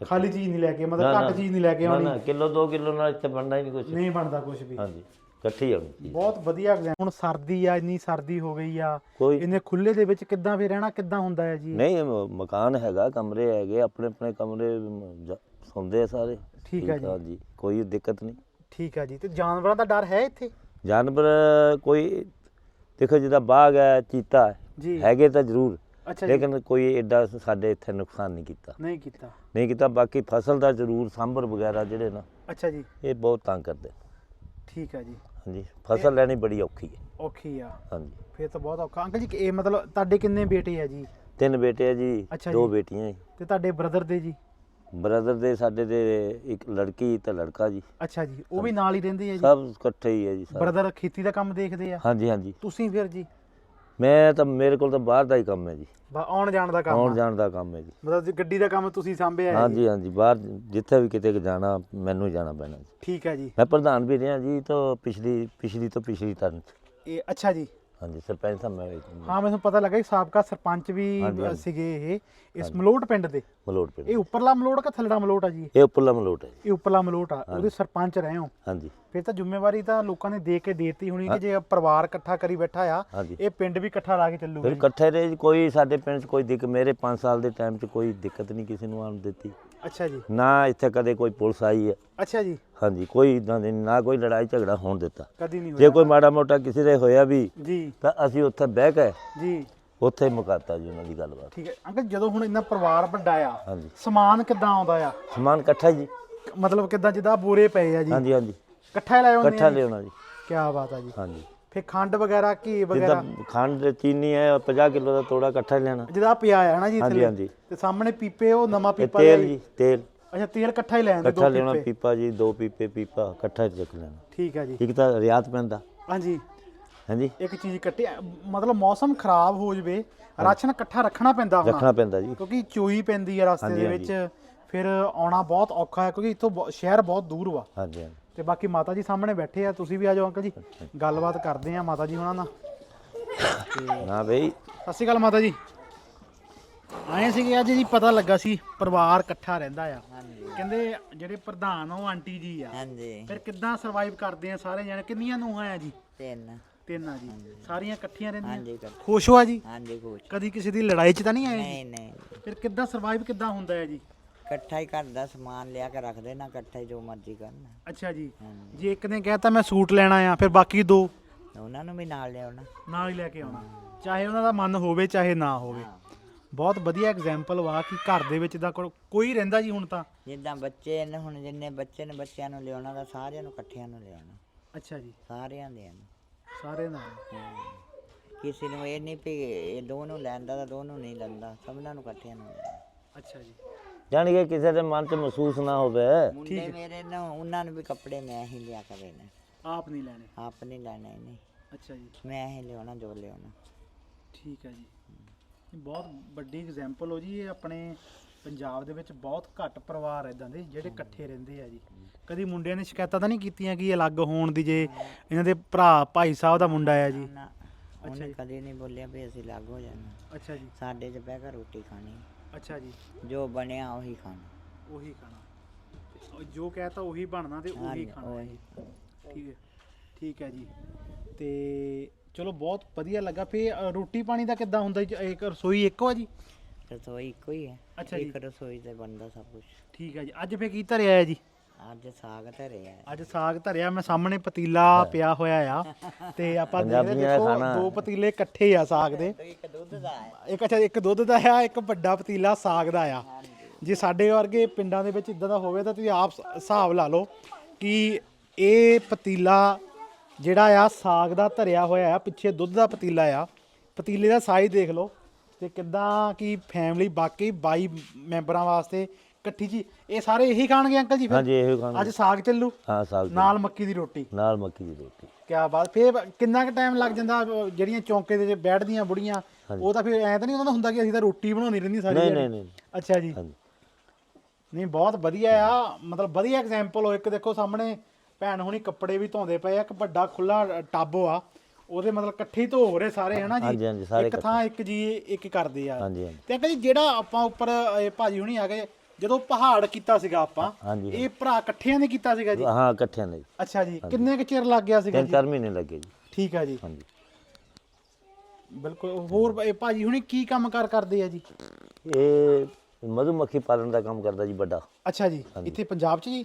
ਖਾਲੀ ਚੀਜ਼ ਨਹੀਂ ਲੈ ਕੇ ਮਤਲਬ। ਘੱਟ ਚੀਜ਼ ਨਹੀਂ ਲੈ ਕੇ ਨਾ ਆਉਣੀ। ਨਾ ਕਿਲੋ 2 ਕਿਲੋ ਨਾਲ ਇੱਥੇ ਬਣਨਾ ਹੀ ਨਹੀਂ ਕੁਝ ਨਹੀਂ ਬਣਦਾ ਕੁਝ ਵੀ। ਹਾਂਜੀ। ਇਕੱਠੀ ਆਉਣੀ ਜੀ ਬਹੁਤ ਵਧੀਆ example। ਹੁਣ ਸਰਦੀ ਆ ਇੰਨੀ ਸਰਦੀ ਹੋ ਗਈ ਆ। ਕੋਈ ਇੰਨੇ ਖੁੱਲੇ ਦੇ ਵਿੱਚ ਕਿੱਦਾਂ ਫੇਰ ਰਹਿਣਾ ਕਿੱਦਾਂ ਹੁੰਦਾ ਹੈ ਜੀ? ਨਹੀਂ ਮ- ਮਕਾਨ ਹੈਗਾ ਕਮਰੇ ਹੈਗੇ ਆਪਣੇ ਆਪਣੇ ਕਮਰੇ ਮ, ਜ- ਸੌਂਦੇ ਆ ਸਾਰੇ। ਠੀਕ ਹੈ ਜੀ। ਠਾਕ ਜੀ। ਕੋਈ ਦਿੱਕਤ ਨਹੀਂ। ਠੀਕ ਆ ਜੀ ਤੇ ਜਾਨਵਰਾਂ ਦਾ ਡਰ ਹੈ ਇੱਥੇ? ਜਾਨਵਰ ਕੋਈ ਦੇਖੋ ਜਿਹਦਾ ਬਾਗ ਹੈ ਚੀਤਾ ਹੈ ਜੀ। ਹੈਗੇ ਤਾਂ ਜ਼ਰੂਰ ਅੱਛਾ ਜੀ। ਲੇਕਿਨ ਕੋਈ ਐਡਾ ਸਾਡੇ ਇੱਥੇ ਨੁਕਸਾਨ ਨਹੀਂ ਕੀਤਾ। ਨਹੀਂ ਕੀਤਾ। ਨਹੀਂ ਕੀਤਾ ਬਾਕੀ ਫਸਲ ਦਾ ਜ਼ਰੂਰ ਸਾਂਭਰ ਵਗੈਰਾ ਜਿਹੜੇ ਨਾ ਅੱਛਾ ਜੀ। ਇਹ ਬਹੁਤ ਤੰਗ ਕਰਦੇ। ਠੀਕ ਆ ਜੀ। ਹਾਂਜੀ ਫਸਲ ਲੈਣੀ ਬੜੀ ਔਖੀ ਹੈ। ਔਖੀ ਆ। ਹਾਂਜੀ। ਫੇਰ ਤਾਂ ਬਹੁਤ ਔਖਾ। ਅੰਕਲ ਜੀ ਇਹ ਮਤਲਬ ਤੁਹਾਡੇ ਕਿੰਨੇ ਬੇਟੇ ਆ ਜੀ? ਤਿੰਨ ਬੇਟੇ ਆ ਜੀ ਅੱਛਾ ਦੋ ਜੀ। ਬੇਟੀਆਂ ਜੀ। ਤੇ ਤੁਹਾਡੇ ਬ੍ਰਦਰ ਦੇ ਜੀ? ਬ੍ਰਦਰ ਦੇ ਸਾਡੇ ਦੇ ਇੱਕ ਲੜਕੀ ਤੇ ਲੜਕਾ ਜੀ। ਅੱਛਾ ਜੀ ਉਹ ਵੀ ਨਾਲ ਹੀ ਰਹਿੰਦੇ ਆ ਜੀ? ਸਭ ਇਕੱਠੇ ਹੀ ਹੈ ਜੀ ਸਾਰੇ। ਬ੍ਰਦਰ ਖੇਤੀ ਦਾ ਕੰਮ ਦੇਖਦੇ ਆ? ਹਾਂਜੀ ਹਾਂਜੀ। ਤੁਸੀਂ ਫਿਰ ਜੀ? ਮੈਂ ਤਾਂ ਮੇਰੇ ਕੋਲ ਤਾਂ ਬਾਹਰ ਦਾ ਹੀ ਕੰਮ ਹੈ ਜੀ। ਬਾ- ਆਉਣ ਜਾਣ ਦਾ ਕੰਮ ਆਉਣ ਆ। ਜਾਣ ਦਾ ਕੰਮ ਹੈ ਜੀ। ਮਤਲਬ ਜੀ ਗੱਡੀ ਦਾ ਕੰਮ ਤੁਸੀਂ ਸੰਭਿਆ ਹੈ ਜੀ? ਹਾਂਜੀ ਹਾਂਜੀ ਬਾਹਰ ਜਿੱਥੇ ਵੀ ਕਿਤੇ ਜਾਣਾ ਮੈਨੂੰ ਹੀ ਜਾਣਾ ਪੈਣਾ ਜੀ। ਠੀਕ ਹੈ ਜੀ। ਮੈਂ ਪ੍ਰਧਾਨ ਵੀ ਰਿਹਾ ਜੀ ਤੋਂ ਪਿਛਲੀ ਪਿਛਲੀ ਤੋਂ ਪਿਛਲੀ ਟਰਨ 'ਚ। ਇਹ ਅੱਛਾ ਜੀ। ਹਾਂਜੀ ਸਰਪੰਚ ਸਾਹਿਬ ਮੈਂ ਹਾਂ ਮੈਨੂੰ ਪਤਾ ਲੱਗਾ ਕਿ ਸਾਬਕਾ ਸਰਪੰਚ ਵੀ। ਸੀਗੇ ਇਹ ਇਸ ਮਲੋਟ ਪਿੰਡ ਦੇ। ਮਲੋਟ ਪਿੰਡ। ਇਹ ਉੱਪਰਲਾ ਮਲੋਟ ਕਿ ਥੱਲੜਾ ਮਲੋਟ ਆ ਜੀ? ਇਹ ਉੱਪਰਲਾ ਮਲੋਟ ਹੈ ਇਹ ਉੱਪਰਲਾ ਮਲੋਟ ਆ ਉਹਦੇ ਸਰਪੰਚ ਰਹੇ ਹੋ। ਹਾਂਜੀ। ਫਿਰ ਤਾਂ ਜ਼ਿੰਮੇਵਾਰੀ ਤਾਂ ਲੋਕਾਂ ਨੇ ਦੇ ਕੇ ਦੇਤੀ ਹੋਣੀ ਕਿ ਜੇ ਪਰਿਵਾਰ ਇਕੱਠਾ ਕਰੀ ਬੈਠਾ ਆ ਇਹ ਪਿੰਡ ਵੀ ਇਕੱਠਾ ਲਾ ਕੇ ਫਿਰ ਚੱਲੂਗਾ ਜੀ। ਇਕੱਠੇ ਰਹੇ ਕੋਈ ਸਾਡੇ ਪਿੰਡ 'ਚ ਕੋਈ ਦਿੱਕ ਮੇਰੇ 5 ਸਾਲ ਦੇ ਟਾਈਮ 'ਚ ਕੋਈ ਦਿੱਕਤ ਨਹੀਂ ਕਿਸੇ ਨੂੰ ਆਉਣ ਦਿੱਤੀ। ਅੱਛਾ ਜੀ। ਨਾ ਇੱਥੇ ਕਦੇ ਕੋਈ ਪੁਲਿਸ ਆਈ ਹੈ। ਅੱਛਾ ਜੀ। ਹਾਂਜੀ ਕੋਈ ਇਦਾਂ ਦੀ ਨਾ ਕੋਈ ਲੜਾਈ ਝਗੜਾ ਹੋਣ ਦਿੱਤਾ। ਕਦੀ ਨਹੀਂ ਜੇ ਕੋਈ ਮਾੜਾ ਮੋਟਾ ਕਿਸੇ ਦੇ ਹੋਇਆ ਵੀ ਜੀ। ਤਾਂ ਅਸੀਂ ਉੱਥੇ ਬਹਿ ਕੇ ਜੀ। ਉੱਥੇ ਮੁਕਾਤਾ ਜੀ ਉਹਨਾਂ ਦੀ ਗੱਲਬਾਤ। ਠੀਕ ਹੈ। ਅੰਕਲ ਜਦੋਂ ਹੁਣ ਇੰਨਾ ਪਰਿਵਾਰ ਵੱਡਾ ਆ ਹਾਂਜੀ। ਸਮਾਨ ਕਿੱਦਾਂ ਆਉਂਦਾ ਆ? ਸਮਾਨ ਇਕੱਠਾ ਜੀ। ਮਤਲਬ ਕਿੱਦਾਂ ਜਿੱਦਾਂ ਬੋਰੇ ਪਏ ਆ ਜੀ। ਹਾਂਜੀ ਹਾਂਜੀ। ਇਕੱਠਾ ਹੀ ਲੈ ਆਉਂਦੇ ਇਕੱਠਾ? ਲਿਆਉਣਾ ਜੀ। ਕੀ ਬਾਤ ਆ ਜੀ। ਹਾਂਜੀ। ਫਿਰ ਖੰਡ ਵਗੈਰਾ ਘੀ ਵਗੈਰਾ? ਜਿੱਦਾਂ ਖੰਡ ਤੇ ਚੀਨੀ ਹੈ 50 ਕਿਲੋ ਦਾ ਤੋੜਾ ਇਕੱਠਾ ਹੀ ਲੈਣਾ। ਜਿਹਦਾ ਪਿਆ ਹੈ ਨਾ ਜੀ ਹਾਂਜੀ ਹਾਂਜੀ। ਤੇ ਸਾਹਮਣੇ ਪੀਪੇ ਉਹ ਨਵਾਂ ਪੀਪਾ ਤੇਲ ਜੀ? ਤੇਲ। ਅੱਛਾ ਤੇਲ ਇਕੱਠਾ ਹੀ ਲੈ ਆਂਦੇ ਇਕੱਠਾ ਦੋ ਲੈਣਾ ਪੀਪੇ। ਪੀਪਾ ਜੀ ਦੋ ਪੀਪੇ ਪੀਪਾ ਇਕੱਠਾ ਹੀ ਚੱਕ ਲੈਣਾ। ਠੀਕ ਹੈ ਜੀ। ਇੱਕ ਤਾਂ ਰਿਆਤ ਪੈਂਦਾ। ਹਾਂਜੀ। ਹਾਂਜੀ। ਇੱਕ ਚੀਜ਼ ਕੱਟੀ ਮਤਲਬ ਮੌਸਮ ਖਰਾਬ ਹੋ ਜਵੇ ਰਾਸ਼ਨ ਇਕੱਠਾ ਰੱਖਣਾ ਪੈਂਦਾ ਹੋਣਾ। ਰੱਖਣਾ ਪੈਂਦਾ ਜੀ। ਕਿਉਂਕਿ ਚੋਈ ਪੈਂਦੀ ਹੈ ਰਸਤੇ ਹਾਂਜੀ, ਦੇ ਵਿੱਚ ਫਿਰ ਆਉਣਾ ਬਹੁਤ ਔਖਾ ਹੈ ਕਿਉਂਕਿ ਇੱਥੋਂ ਬਹੁ- ਸ਼ਹਿਰ ਬਹੁਤ ਦੂਰ ਵਾ। ਹਾਂਜੀ ਹਾਂਜੀ। ਤੇ ਬਾਕੀ ਮਾਤਾ ਜੀ ਸਾਹਮਣੇ ਬੈਠੇ ਆ ਤੁਸੀਂ ਵੀ ਆ ਜਾਓ ਅੰਕਲ ਜੀ। ਗੱਲਬਾਤ ਕਰਦੇ ਆ ਮਾਤਾ ਜੀ ਉਹਨਾਂ ਨਾਲ। ਨਾ ਬਈ। ਸਤਿ ਸ਼੍ਰੀ ਅਕਾਲ ਮਾਤਾ ਜੀ। ਆਏ ਸੀਗੇ ਅੱਜ ਜੀ ਪਤਾ ਲੱਗਾ ਸੀ ਪਰਿਵਾਰ ਇਕੱਠਾ ਰਹਿੰਦਾ ਆ। ਕਹਿੰਦੇ ਜਿਹੜੇ ਪ੍ਰਧਾਨ ਉਹ ਆਂਟੀ ਜੀ ਆ। ਹਾਂਜੀ। ਫਿਰ ਕਿੱਦਾਂ ਸਰਵਾਈਵ ਕਰਦੇ ਆ ਸਾਰੇ ਜਣੇ? ਕਿੰਨੀਆਂ ਨੂੰਹਾਂ ਆ ਜੀ? ਤਿੰਨ। ਤਿੰਨ ਆ ਜੀ। ਸਾਰੀਆਂ ਇਕੱਠੀਆਂ ਰਹਿੰਦੀਆਂ? ਹਾਂਜੀ ਖੁਸ਼ ਹੋ ਆ ਜੀ? ਹਾਂਜੀ ਕੁਛ ਕਦੀ ਕਿਸੇ ਦੀ ਲੜਾਈ 'ਚ ਤਾਂ ਨਹੀਂ ਆਏ ਨਹੀਂ ਨਹੀਂ। ਫਿਰ ਕਿੱਦਾਂ ਸਰਵਾਈਵ ਕਿੱਦਾਂ ਹੁੰਦਾ ਹੈ ਜੀ? ਇਕੱਠਾ ਹੀ ਘਰ ਦਾ ਸਮਾਨ ਲਿਆ ਕੇ ਰੱਖ ਦੇਣਾ ਇਕੱਠਾ ਹੀ ਜੋ ਮਰਜ਼ੀ ਕਰਨਾ। ਅੱਛਾ ਜੀ। ਹਾਂਜੀ। ਜੇ ਇੱਕ ਨੇ ਕਹਿਤਾ ਮੈਂ ਸੂਟ ਲੈਣਾ ਆ ਫਿਰ ਬਾਕੀ ਦੋ? ਉਹਨਾਂ ਨੂੰ ਵੀ ਨਾਲ ਲਿਆਉਣਾ। ਨਾਲ ਹੀ ਲੈ ਕੇ ਆਉਣਾ। ਚਾਹੇ ਉਹਨਾਂ ਦਾ ਮਨ ਹੋਵੇ ਚਾਹੇ ਨਾ ਹੋਵੇ। ਬਹੁਤ ਵਧੀਆ ਐਗਜ਼ਾਮਪਲ ਵਾ ਕਿ ਘਰ ਦੇ ਵਿੱਚ ਦਾ ਕੋ- ਕੋਈ ਰਹਿੰਦਾ ਜੀ ਹੁਣ ਤਾਂ। ਜਿੱਦਾਂ ਬੱਚੇ ਨੇ ਹੁਣ ਜਿੰਨੇ ਬੱਚੇ ਨੇ ਬੱਚਿਆਂ ਨੂੰ ਲਿਆਉਣਾ ਤਾਂ ਸਾਰਿਆਂ ਨੂੰ ਇਕੱਠਿਆਂ ਨੂੰ ਲਿਆਉਣਾ। ਅੱਛਾ ਜੀ। ਸਾਰਿਆਂ ਦੇ ਨੂੰ ਸਾਰੇ ਨਾਲ ਹਾਂ। ਕਿਸੇ ਨੂੰ ਇਹ ਨਹੀਂ ਵੀ ਇਹ ਦੋ ਨੂੰ ਲੈਂਦਾ ਤਾਂ ਦੋ ਨੂੰ ਨਹੀਂ ਲੈਂਦਾ ਸਭਨਾਂ ਨੂੰ ਇਕੱਠਿਆਂ ਨੂੰ ਲਿਆਉਣਾ। ਅੱਛਾ ਜੀ। ਜਾਣੀ ਕਿ ਕਿਸੇ ਦੇ ਮਨ 'ਚ ਮਹਿਸੂਸ ਨਾ ਹੋਵੇ। ਮੁੰਡੇ ਮੇਰੇ ਨੂੰ ਉਹਨਾਂ ਨੂੰ ਵੀ ਕੱਪੜੇ ਮੈਂ ਹੀ ਲਿਆ ਕੇ ਦੇਣੇ। ਆਪ ਨਹੀਂ ਲੈਣੇ? ਆਪ ਨਹੀਂ ਲੈਣੇ ਨਹੀਂ ਅੱਛਾ ਜੀ। ਮੈਂ ਹੀ ਲਿਆਉਣਾ ਜੋ ਲਿਆਉਣਾ। ਠੀਕ ਹੈ ਜੀ। ਇਹ ਬਹੁਤ ਵੱਡੀ ਐਗਜ਼ਾਮਪਲ ਹੋ ਜੀ ਇਹ ਆਪਣੇ ਪੰਜਾਬ ਦੇ ਵਿੱਚ ਬਹੁਤ ਘੱਟ ਪਰਿਵਾਰ ਇਦਾਂ ਦੇ ਜਿਹੜੇ ਇਕੱਠੇ ਰਹਿੰਦੇ ਆ ਜੀ। ਕਦੀ ਮੁੰਡਿਆਂ ਨੇ ਸ਼ਿਕਾਇਤਾਂ ਤਾਂ ਨਹੀਂ ਕੀਤੀਆਂ ਕਿ ਅਲੱਗ ਹੋਣ ਦੀ ਜੇ ਇਹਨਾਂ ਦੇ ਭਰਾ ਭਾਈ ਸਾਹਿਬ ਦਾ ਮੁੰਡਾ ਆ ਜੀ? ਨਾ ਉਹਨੇ ਕਦੇ ਨਹੀਂ ਬੋਲਿਆ ਵੀ ਅਸੀਂ ਲੱਗ ਹੋ ਜਾਣਾ। ਅੱਛਾ ਜੀ। ਸਾਡੇ 'ਚ ਬਹਿ ਕੇ ਰੋਟੀ ਖਾਣੀ। ਅੱਛਾ ਜੀ। ਜੋ ਬਣਿਆ ਉਹੀ ਖਾਣਾ। ਉਹੀ ਖਾਣਾ। ਉਹ ਜੋ ਕਹਤਾ ਉਹੀ ਬਣਨਾ ਤੇ ਉਹੀ ਹਾਂਜੀ, ਖਾਣਾ। ਉਹੀ ਠੀਕ ਹੈ ਠੀਕ ਹੈ ਜੀ। ਤੇ ਚਲੋ ਬਹੁਤ ਵਧੀਆ ਲੱਗਾ। ਫੇ ਰੋਟੀ ਪਾਣੀ ਦਾ ਕਿੱਦਾਂ ਹੁੰਦਾ ਜੀ? ਇੱਕ ਰਸੋਈ ਇੱਕੋ ਆ ਜੀ? ਰਸੋਈ ਇੱਕੋ ਹੀ ਹੈ। ਅੱਛਾ ਜੀ। ਇੱਕ ਰਸੋਈ ਤੇ ਬਣਦਾ ਸਭ ਕੁਝ ਠੀਕ ਹੈ ਜੀ। ਅੱਜ ਫੇ ਕੀ ਧਰਿਆ ਹੈ ਜੀ? ਅੱਜ ਸਾਗ ਧਰਿਆ ਹੈ। ਅੱਜ ਸਾਗ ਧਰਿਆ ਮੈਂ ਸਾਹਮਣੇ ਪਤੀਲਾ ਪਿਆ ਹੋਇਆ ਆ ਤੇ ਆਪਾਂ ਦੇਖਦੇ ਦੇਖੋ ਦੋ ਪਤੀਲੇ ਇਕੱਠੇ ਆ ਸਾਗ ਦੇ। ਇੱਕ ਦੁੱਧ ਦਾ ਹੈ। ਇੱਕ ਅੱਛਾ ਇੱਕ ਦੁੱਧ ਦਾ ਆ ਇੱਕ ਵੱਡਾ ਪਤੀਲਾ ਸਾਗ ਦਾ ਆ। ਜੇ ਸਾਡੇ ਵਰਗੇ ਪਿੰਡਾਂ ਦੇ ਵਿੱਚ ਇਦਾਂ ਦਾ ਹੋਵੇ ਤਾਂ ਤੁਸੀਂ ਆਪ ਹਿਸਾਬ ਲਾ ਲਓ ਕਿ ਇਹ ਪਤੀਲਾ ਜਿਹੜਾ ਆ ਸਾਗ ਦਾ ਧਰਿਆ ਹੋਇਆ ਆ ਪਿੱਛੇ ਦੁੱਧ ਦਾ ਪਤੀਲਾ ਆ। ਪਤੀਲੇ ਦਾ ਸਾਈਜ਼ ਦੇਖ ਲਓ ਤੇ ਕਿੱਦਾਂ ਕਿ ਫੈਮਿਲੀ ਬਾਕੀ 22 ਮੈਂਬਰਾਂ ਵਾਸਤੇ ਇਕੱਠੀ ਜੀ ਇਹ ਸਾਰੇ ਇਹੀ ਖਾਣਗੇ ਅੰਕਲ ਜੀ ਫਿਰ? ਹਾਂਜੀ ਇਹੋ ਖਾਣਾ ਅੱਜ ਸਾਗ ਚੱਲੂ? ਹਾਂ ਸਾਗ ਨਾਲ ਮੱਕੀ ਦੀ ਰੋਟੀ? ਨਾਲ ਮੱਕੀ ਦੀ ਰੋਟੀ। ਕਿਆ ਬਾਤ ਫੇਰ ਕਿੰਨਾ ਕੁ ਟਾਈਮ ਲੱਗ ਜਾਂਦਾ ਅਹ ਜਿਹੜੀਆਂ ਚੌਂਕੇ ਦੇ ਵਿੱਚ ਬੈਠਦੀਆਂ ਬੁੜੀਆਂ ਉਹ ਤਾਂ ਫਿਰ ਐ ਤਾਂ ਨਹੀਂ ਉਹਨਾਂ ਦਾ ਹੁੰਦਾ ਕਿ ਅਸੀਂ ਤਾਂ ਰੋਟੀ ਬਣਾਉਣੀ ਰਹਿੰਦੀ ਸਾਰੀ ਨਹੀਂ ਦਿਹਾੜੀ। ਨਹੀਂ ਨਹੀਂ। ਅੱਛਾ ਜੀ। ਹਾਂਜੀ। ਨਹੀਂ ਬਹੁਤ ਵਧੀਆ ਆ। ਮਤਲਬ ਵਧੀਆ ਐਗਜ਼ਾਮਪਲ ਹੋ ਇੱਕ ਦੇਖੋ ਸਾਹਮਣੇ ਭੈਣ ਹੁਣੀ ਕੱਪੜੇ ਵੀ ਧੋਂਦੇ ਪਏ ਆ ਇੱਕ ਵੱਡਾ ਖੁੱਲਾ ਟੱਬ ਆ। ਉਹਦੇ ਮਤਲਬ ਇਕੱਠੇ ਹੀ ਧੋ ਰਹੇ ਸਾਰੇ ਹਨਾ ਹਾਂਜੀ, ਜੀ ਸਾਰੇ ਇੱਕ ਥਾਂ ਇੱਕ ਜੀ ਇੱਕ ਕਰਦੇ ਆ। ਹਾਂਜੀ ਹਾਂਜੀ। ਤੇ ਜੀ ਜਿਹੜਾ ਆਪਾਂ ਉੱਪਰ ਇਹ ਭਾਜੀ ਹੁਣੀ ਆ ਗਏ ਜਦੋਂ ਪਹਾੜ ਕੀਤਾ ਸੀਗਾ ਆਪਾਂ ਹਾਂਜੀ। ਇਹ ਭਰਾ ਇਕੱਠਿਆਂ ਨੇ ਕੀਤਾ ਸੀਗਾ ਜੀ? ਹਾਂ ਇਕੱਠਿਆਂ ਨੇ ਜੀ। ਅੱਛਾ ਜੀ ਕਿੰਨੇ ਕੁ ਚਿਰ ਲੱਗ ਗਿਆ ਸੀਗਾ ਤਿੰਨ ਜੀ? ਚਾਰ ਮਹੀਨੇ ਲੱਗੇ ਜੀ। ਠੀਕ ਆ ਜੀ। ਹਾਂਜੀ। ਬਿਲਕੁਲ ਹੋਰ ਇਹ ਭਾਜੀ ਹੁਣੀ ਕੀ ਕੰਮ ਕਾਰ ਕਰਦੇ ਆ ਜੀ? ਇਹ ਮਧੂਮੱਖੀ ਪਾਲਣ ਦਾ ਕੰਮ ਕਰਦਾ ਜੀ ਵੱਡਾ। ਅੱਛਾ ਜੀ ਇੱਥੇ ਪੰਜਾਬ 'ਚ ਜੀ?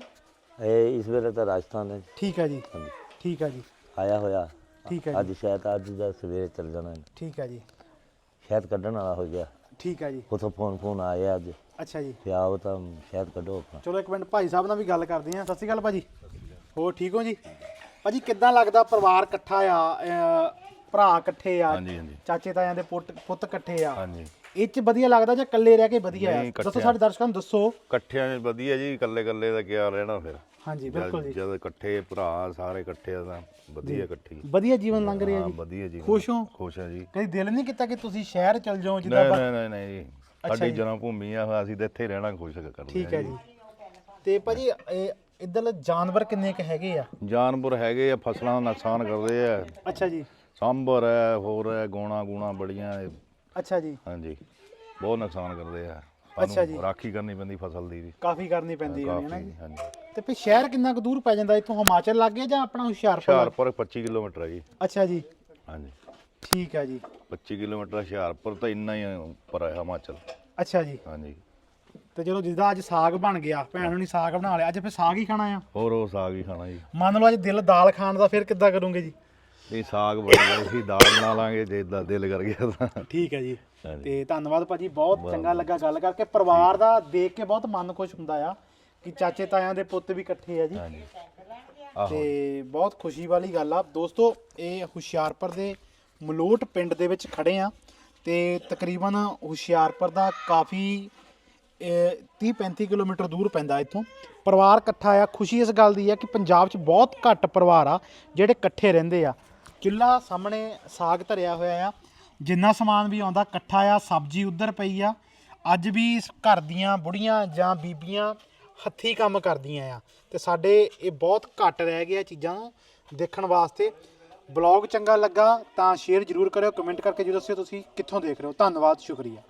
ਇਹ ਇਸ ਵੇਲੇ ਤਾਂ ਰਾਜਸਥਾਨ ਹੈ। ਠੀਕ ਆ ਜੀ। ਹਾਂਜੀ। ਠੀਕ ਆ ਜੀ। ਆਇਆ ਹੋਇਆ। ਠੀਕ ਆ ਜੀ। ਅੱਜ ਸ਼ਾਇਦ ਅੱਜ ਦਾ ਸਵੇਰੇ ਚੱਲ ਜਾਣਾ ਇਹਨੇ। ਠੀਕ ਆ ਜੀ। ਸ਼ਾਇਦ ਕੱਢਣ ਵਾਲਾ ਹੋ ਗਿਆ। ਠੀਕ ਆ ਜੀ। ਉਥੋਂ ਫੋਨ ਫੋਨ ਆਇਆ ਅੱਜ। ਅੱਛਾ ਜੀ। ਤੇ ਆਓ ਤਾਂ ਸ਼ਾਇਦ ਕੱਢੋ ਚਲੋ ਇੱਕ ਮਿੰਟ ਭਾਈ ਸਾਹਿਬ ਨਾਲ ਵੀ ਗੱਲ ਕਰਦੇ ਆ ਸਤਿ ਸ਼੍ਰੀ ਅਕਾਲ ਭਾਜੀ। ਹੋਰ ਠੀਕ ਹੋ ਜੀ? ਭਾਜੀ ਕਿੱਦਾਂ ਲੱਗਦਾ ਪਰਿਵਾਰ ਇਕੱਠਾ ਆ ਭਰਾ ਇਕੱਠੇ ਆ ਚਾਚੇ ਤਾਇਆਂ ਦੇ ਪੁੱਤ ਪੁੱਤ ਇਕੱਠੇ ਆ? ਹਾਂਜੀ। ਇਹ ਚ ਵਧੀਆ ਲੱਗਦਾ ਜਾਂ ਇਕੱਲੇ ਰਹਿ ਕੇ ਵਧੀਆ ਇਕੱਠੇ ਦੱਸੋ ਸਾਡੇ ਦਰਸ਼ਕਾਂ ਨੂੰ ਦੱਸੋ। ਇਕੱਠਿਆਂ 'ਚ ਵਧੀਆ ਜੀ ਇਕੱਲੇ ਇਕੱਲੇ ਦਾ ਕਿਆ ਰਹਿਣਾ ਫਿਰ? ਹਾਂਜੀ ਬਿਲਕੁਲ ਜੀ। ਜਦ ਇਕੱਠੇ ਭਰਾ ਸਾਰੇ ਇਕੱਠੇ ਆ ਤਾਂ ਵਧੀਆ ਇਕੱਠੀ। ਵਧੀਆ ਜੀਵਨ ਲੰਘ ਰਿਹਾ ਹਾਂ ਜੀ। ਵਧੀਆ ਜੀ ਖੁਸ਼ ਹੋ? ਖੁਸ਼ ਆ ਜੀ। ਕਦੀ ਦਿਲ ਨਹੀਂ ਕੀਤਾ ਕਿ ਤੁਸੀਂ ਸ਼ਹਿਰ ਚਲ ਜਾਓ ਜਿੱਦਾਂ ਨਹੀਂ ਨਹੀਂ ਨਹੀਂ ਜੀ। ਸਾਡੀ। ਜਨਮ ਭੂਮੀ ਆ ਅਸੀਂ ਤਾਂ ਇੱਥੇ ਰਹਿਣਾ ਖੁਸ਼ ਕਰਦੇ ਠੀਕ ਹੈ ਜੀ। ਤੇ ਭਾਜੀ ਇਹ ਇੱਧਰ ਜਾਨਵਰ ਕਿੰਨੇ ਕ ਹੈਗੇ ਆ? ਜਾਨਵਰ ਹੈਗੇ ਆ ਫਸਲਾਂ ਦਾ ਨੁਕਸਾਨ ਕਰਦੇ ਆ। ਅੱਛਾ ਜੀ। ਸਾਂਭਰ ਹੈ ਹੋਰ ਹੈ ਗੋਣਾ ਗੂਣਾ ਬੜੀਆਂ ਇਹ, ਅੱਛਾ ਜੀ। ਹਾਂਜੀ। ਬਹੁਤ ਨੁਕਸਾਨ ਕਰਦੇ ਆ। ਅੱਛਾ ਸਾਨੂੰ ਜੀ। ਰਾਖੀ ਕਰਨੀ ਪੈਂਦੀ ਫਸਲ ਦੀ ਵੀ। ਕਾਫੀ ਕਰਨੀ ਪੈਂਦੀ ਹੈ ਨਾ ਕਾਫੀ ਜੀ। ਹਾਂਜੀ। ਤੇ ਫਿਰ ਸ਼ਹਿਰ ਕਿੰਨਾ ਕੁ ਦੂਰ ਪੈ ਜਾਂਦਾ? ਇੱਥੋਂ ਹਿਮਾਚਲ ਲੱਗ ਗਿਆ ਜਾਂ ਆਪਣਾ ਹੁਸ਼ਿਆਰਪੁਰ? ਲੱਗ- ਹੁਸ਼ਿਆਰਪੁਰ 25 ਕਿਲੋਮੀਟਰ ਹੈ ਜੀ। ਅੱਛਾ ਜੀ। ਹਾਂਜੀ। ਠੀਕ ਹੈ ਜੀ। 25 ਕਿਲੋਮੀਟਰ ਹੁਸ਼ਿਆਰਪੁਰ ਤਾਂ ਇੰਨਾ ਹੀ ਉੱਪਰ ਹੈ ਹਿਮਾਚਲ। ਅੱਛਾ ਜੀ। ਹਾਂਜੀ। ਤੇ ਚਲੋ ਜਿੱਦਾਂ ਅੱਜ ਸਾਗ ਬਣ ਗਿਆ ਭੈਣ ਨੂੰ ਸਾਗ ਬਣਾ ਲਿਆ ਅੱਜ ਫਿਰ ਸਾਗ ਹੀ ਖਾਣਾ ਆ? ਹੋਰ ਉਹ ਸਾਗ ਹੀ ਖਾਣਾ ਜੀ। ਮੰਨ ਲਓ ਅੱਜ ਦਿਲ ਦਾਲ ਖਾਣ ਦਾ ਫਿਰ ਕਿੱਦਾਂ ਕਰੋਗੇ ਜੀ? ਇਹ ਸਾਗ ਬਣ ਗਿਆ ਸੀ ਦਾਲ ਬਣਾ ਲਾਂਗੇ ਜੇ ਇਦਾਂ ਦਿਲ ਕਰ ਗਿਆ ਤਾਂ। ਠੀਕ ਹੈ ਜੀ। ਤੇ ਧੰਨਵਾਦ ਭਾਜੀ ਬਹੁਤ ਚੰਗਾ ਲੱਗਾ ਗੱਲ ਕਰਕੇ। ਪਰਿਵਾਰ ਦਾ ਦੇਖ ਕੇ ਬਹੁਤ ਮਨ ਖੁਸ਼ ਹੁੰਦਾ ਆ ਕਿ ਚਾਚੇ ਤਾਇਆਂ ਦੇ ਪੁੱਤ ਵੀ ਇਕੱਠੇ ਆ ਜੀ। ਤੇ ਬਹੁਤ ਖੁਸ਼ੀ ਵਾਲੀ ਗੱਲ ਆ। ਦੋਸਤੋ ਇਹ ਹੁਸ਼ਿਆਰਪੁਰ ਦੇ ਮਲੋਟ ਪਿੰਡ ਦੇ ਵਿੱਚ ਖੜੇ ਆ ਤੇ ਤਕਰੀਬਨ ਹੁਸ਼ਿਆਰਪੁਰ ਦਾ ਕਾਫੀ 30 35 ਕਿਲੋਮੀਟਰ ਦੂਰ ਪੈਂਦਾ ਇੱਥੋਂ। ਪਰਿਵਾਰ ਇਕੱਠਾ ਆ। ਖੁਸ਼ੀ ਇਸ ਗੱਲ ਦੀ ਆ ਕਿ ਪੰਜਾਬ 'ਚ ਬਹੁਤ ਘੱਟ ਪਰਿਵਾਰ ਆ ਜਿਹੜੇ ਇਕੱਠੇ ਰਹਿੰਦੇ ਆ। ਚੁੱਲ੍ਹਾ ਸਾਹਮਣੇ ਸਾਗ ਧਰਿਆ ਹੋਇਆ ਆ। ਜਿੰਨਾ ਸਮਾਨ ਵੀ ਆਉਂਦਾ ਇਕੱਠਾ ਆ। ਸਬਜ਼ੀ ਉਧਰ ਪਈ ਆ। ਅੱਜ ਵੀ ਘਰ ਦੀਆਂ ਬੁੜੀਆਂ ਜਾਂ ਬੀਬੀਆਂ ਹੱਥੀਂ ਕੰਮ ਕਰਦੀਆਂ ਆ। ਤੇ ਸਾਡੇ ਇਹ ਬਹੁਤ ਘੱਟ ਰਹਿ ਗਿਆ ਚੀਜ਼ਾਂ ਦੇਖਣ ਵਾਸਤੇ। ਬਲੌਗ ਚੰਗਾ ਲੱਗਾ ਤਾਂ ਸ਼ੇਅਰ ਜ਼ਰੂਰ ਕਰਿਓ, ਕਮੈਂਟ ਕਰਕੇ ਜਰੂਰ ਦੱਸਿਓ ਤੁਸੀਂ ਕਿੱਥੋਂ ਦੇਖ ਰਹੇ ਹੋ। ਧੰਨਵਾਦ, ਸ਼ੁਕਰੀਆ।